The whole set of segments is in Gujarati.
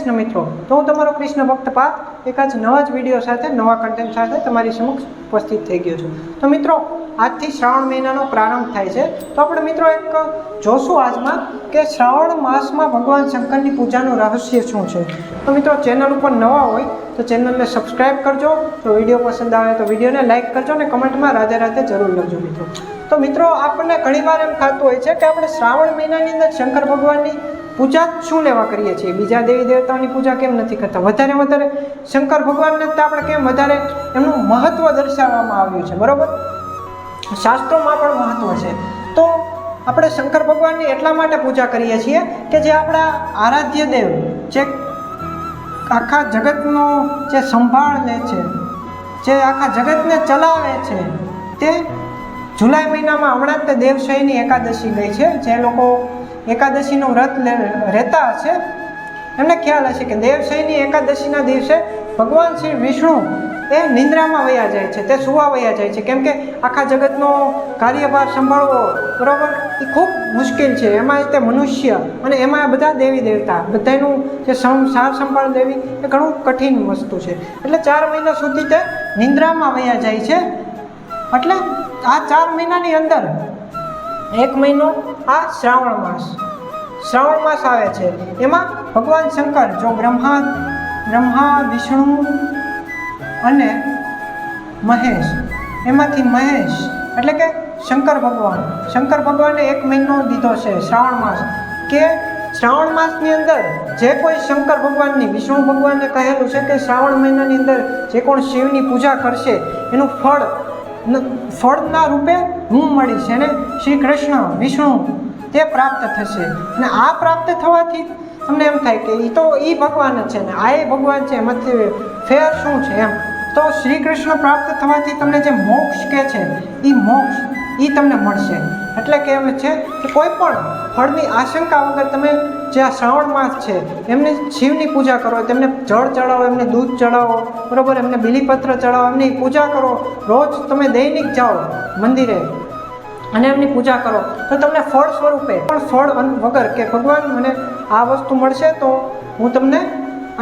કૃષ્ણ મિત્રો. તો હું તમારો કૃષ્ણ ભક્ત પાર્થ એક આજ નવા જ વીડિયો સાથે, નવા કન્ટેન્ટ સાથે તમારી સમક્ષ ઉપસ્થિત થઈ ગયો છું. તો મિત્રો, આજથી શ્રાવણ મહિનાનો પ્રારંભ થાય છે. તો આપણે મિત્રો એક જોશું આજમાં કે શ્રાવણ માસમાં ભગવાન શંકરની પૂજાનું રહસ્ય શું છે. તો મિત્રો ચેનલ ઉપર નવા હોય, તો ચેનલને સબસ્ક્રાઇબ કરજો. તો વીડિયો પસંદ આવે તો વિડીયોને લાઇક કરજો અને કમેન્ટમાં રાધે રાધે જરૂર લખજો મિત્રો. તો મિત્રો, આપણને ઘણીવાર એમ થતું હોય છે કે આપણે શ્રાવણ મહિનાની અંદર શંકર ભગવાનની પૂજા શું લેવા કરીએ છીએ? બીજા દેવી દેવતાઓની પૂજા કેમ નથી કરતા? વધારે વધારે શંકર ભગવાનને તો આપણે કેમ વધારે એમનું મહત્વ દર્શાવવામાં આવ્યું છે, બરોબર? શાસ્ત્રોમાં પણ મહત્વ છે. તો આપણે શંકર ભગવાનની એટલા માટે પૂજા કરીએ છીએ કે જે આપણા આરાધ્ય દેવ, જે આખા જગતનો જે સંભાળ લે છે, જે આખા જગતને ચલાવે છે, તે જુલાઈ મહિનામાં હમણાં જ તે દેવશયની એકાદશી ગઈ છે, જે લોકો એકાદશીનું વ્રત રહેતા હશે. એમને ખ્યાલ હશે કે દેવશયની એકાદશીના દિવસે ભગવાન શ્રી વિષ્ણુ એ નિંદ્રામાં વયા જાય છે, તે સુવા વયા જાય છે. કેમ કે આખા જગતનો કાર્યભાર સંભાળવો બરાબર એ ખૂબ મુશ્કેલ છે. એમાં તે મનુષ્ય અને એમાં બધા દેવી દેવતા બધાનું જે સમ સાર સંભાળ દેવી એ ઘણું કઠિન વસ્તુ છે. એટલે ચાર મહિના સુધી તે નિંદ્રામાં વયા જાય છે. એટલે આ ચાર મહિનાની અંદર એક મહિનો આ શ્રાવણ માસ શ્રાવણ માસ આવે છે. એમાં ભગવાન શંકર જો બ્રહ્મા બ્રહ્મા, વિષ્ણુ અને મહેશ, એમાંથી મહેશ એટલે કે શંકર ભગવાન. શંકર ભગવાને એક મહિનો દીધો છે શ્રાવણ માસ કે શ્રાવણ માસની અંદર જે કોઈ શંકર ભગવાનની, વિષ્ણુ ભગવાનને કહેલું છે કે શ્રાવણ મહિનાની અંદર જે કોણ શિવની પૂજા કરશે, એનું ફળ ફળના રૂપે હું મળીશ. એને શ્રી કૃષ્ણ, વિષ્ણુ તે પ્રાપ્ત થશે. અને આ પ્રાપ્ત થવાથી તમને એમ થાય કે એ તો એ ભગવાન જ છે ને આ એ ભગવાન છે, એમાંથી ફેર શું છે એમ? તો શ્રી કૃષ્ણ પ્રાપ્ત થવાથી તમને જે મોક્ષ કે છે એ મોક્ષ એ તમને મળશે. એટલે કે એમ છે કે કોઈ પણ ફળની આશંકા વગર તમે જે આ શ્રાવણ માસ છે, એમને શિવની પૂજા કરો, તેમને જળ ચડાવો, એમને દૂધ ચડાવો, બરાબર? એમને બિલીપત્ર ચડાવો, એમની પૂજા કરો. રોજ તમે દૈનિક જાઓ મંદિરે અને એમની પૂજા કરો, તો તમને ફળ સ્વરૂપે, પણ ફળ વગર કે ભગવાન મને આ વસ્તુ મળશે તો હું તમને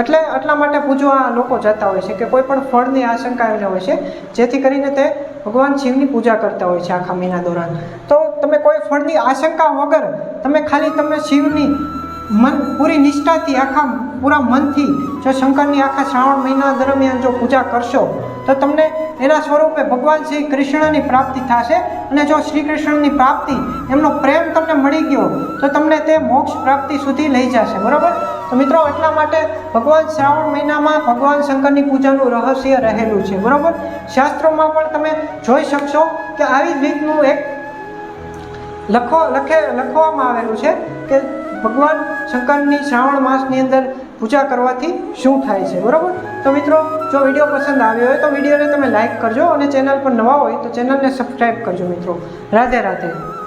એટલે આટલા માટે પૂજવા લોકો જતા હોય છે કે કોઈ પણ ફળની આશંકા એમને હોય છે, જેથી કરીને તે ભગવાન શિવની પૂજા કરતા હોય છે આખા મહિના દોરાન. તો તમે કોઈ ફળની આશંકા વગર તમે ખાલી તમે શિવની મન પૂરી નિષ્ઠાથી આખા પૂરા મનથી જો શંકરની આખા શ્રાવણ મહિના દરમિયાન જો પૂજા કરશો, તો તમને એના સ્વરૂપે ભગવાન શ્રી કૃષ્ણની પ્રાપ્તિ થશે અને જો શ્રી કૃષ્ણની પ્રાપ્તિ એમનો પ્રેમ તમને મળી ગયો, તો તમને તે મોક્ષ પ્રાપ્તિ સુધી લઈ જશે. બરાબર? તો મિત્રો, એટલા માટે ભગવાન શ્રાવણ મહિનામાં ભગવાન શંકરની પૂજાનું રહસ્ય રહેલું છે. બરાબર? શાસ્ત્રોમાં પણ તમે જોઈ શકશો કે આવી રીતનું એક લખો, લખે, લખવામાં આવેલું છે કે ભગવાન શંકરની શ્રાવણ માસની અંદર પૂજા કરવાથી શું થાય છે, બરાબર? તો મિત્રો, જો વીડિયો પસંદ આવ્યો હોય તો વિડીયોને તમે લાઇક કરજો અને ચેનલ પર નવા હોય તો ચેનલને સબસ્ક્રાઈબ કરજો મિત્રો. રાધે રાધે.